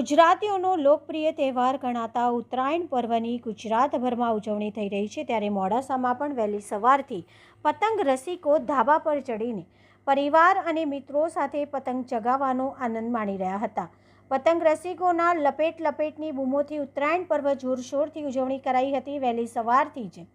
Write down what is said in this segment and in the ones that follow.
ગુજરાતીઓનો લોકપ્રિય તહેવાર ગણાતા ઉત્તરાયણ પર્વની ગુજરાતભરમાં ઉજવણી થઈ રહી છે ત્યારે મોડાસામાં પણ વહેલી સવારથી પતંગ રસિકો ધાબા પર ચડીને પરિવાર અને મિત્રો સાથે પતંગ ચગાવવાનો આનંદ માણી રહ્યા હતા. પતંગ રસિકોના લપેટ લપેટની બૂમોથી ઉત્તરાયણ પર્વ જોરશોરથી ઉજવણી કરાઈ હતી વહેલી સવારથી જ.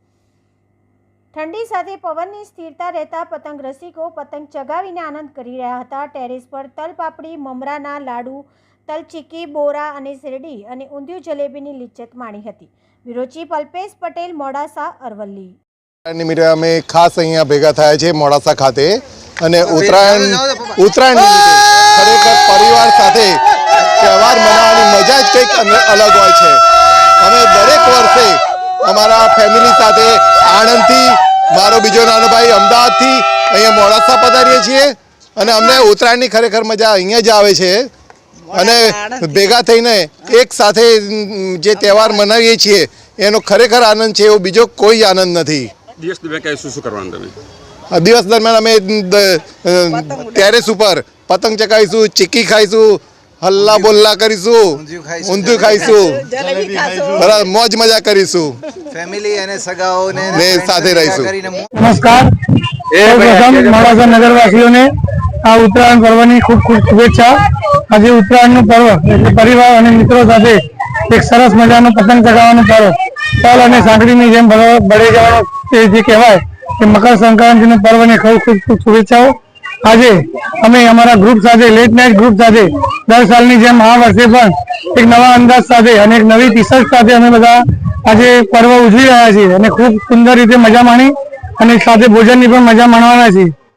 ઠંડી સાથે પવનની સ્થિરતા રહેતા પતંગ રસિકો પતંગ ચગાવીને આનંદ કરી રહ્યા હતા. ટેરેસ પર તલપાપડી મમરાના લાડુ તલચીકી બોરા અને શેરડી અને ઊંધિયું જલેબીની લિચ્છત માણી હતી. વિરોચી પલ્પેશ પટેલ મોડાસા અરવલ્લી. નિમિત્તે અમે ખાસ અહીંયા ભેગા થયા છે મોડાસા ખાતે. અને ઉત્તરાયણ ઉત્તરાયણ ખરેખર પરિવાર સાથે તહેવાર મનાવવાની મજા જ કંઈક અન- અલગ હોય છે. અમે દરેક વર્ષે અમારા ફેમિલી સાથે આણંદથી મારો બીજો નાનો ભાઈ અમદાવાદથી અહીંયા મોડાસા પધારીએ છીએ. અને અમને ઉત્તરાયણની ખરેખર મજા અહીંયા જ આવે છે. અને ભેગા થઈને એક સાથે જે તહેવાર મનાવીએ છીએ એનો ખરેખર આનંદ છે એવો બીજો કોઈ આનંદ નથી. દિવસ દરમિયાન શું શું કરવાનું તમે? આ દિવસ દરમિયાન અમે ટેરેસ ઉપર પતંગ ચગાવીશું ચીક્કી ખાઈશું હલ્લા બોલ્લા કરીશું. ઊંધું ખાઈશું. બરાબર મોજ મજા કરીશું. ફેમિલી અને સગાઓને ને સાથે રહીશું. નમસ્કાર. સૌપ્રથમ મોડાસા નગરવાસીઓને આ ઉત્તરાયણ પર્વની ખૂબ ખૂબ શુભેચ્છા. આજે ઉત્તરાયણનું પર્વ એટલે પરિવાર અને મિત્રો સાથે એક સરસ મજાનો પતંગ ચગાવવાનું પર્વ. તલ અને સાંકળીની જેમ ભળી જવાનો તે જે કહેવાય કે મકર સંક્રાંતિના પર્વને ખૂબ ખૂબ ખૂબ શુભેચ્છાઓ. આજે અમે અમારા ગ્રુપ સાથે લેટ નાઇટ ગ્રુપ સાથે દર સાલની જેમ આ વર્ષે પણ એક નવા અંદાજ સાથે અને એક નવી ટીશર્ટ સાથે અમે બધા આજે પર્વ ઉજવી રહ્યા છીએ અને ખૂબ સુંદર રીતે મજા માણી અને સાથે ભોજનની પણ મજા માણવાના છીએ.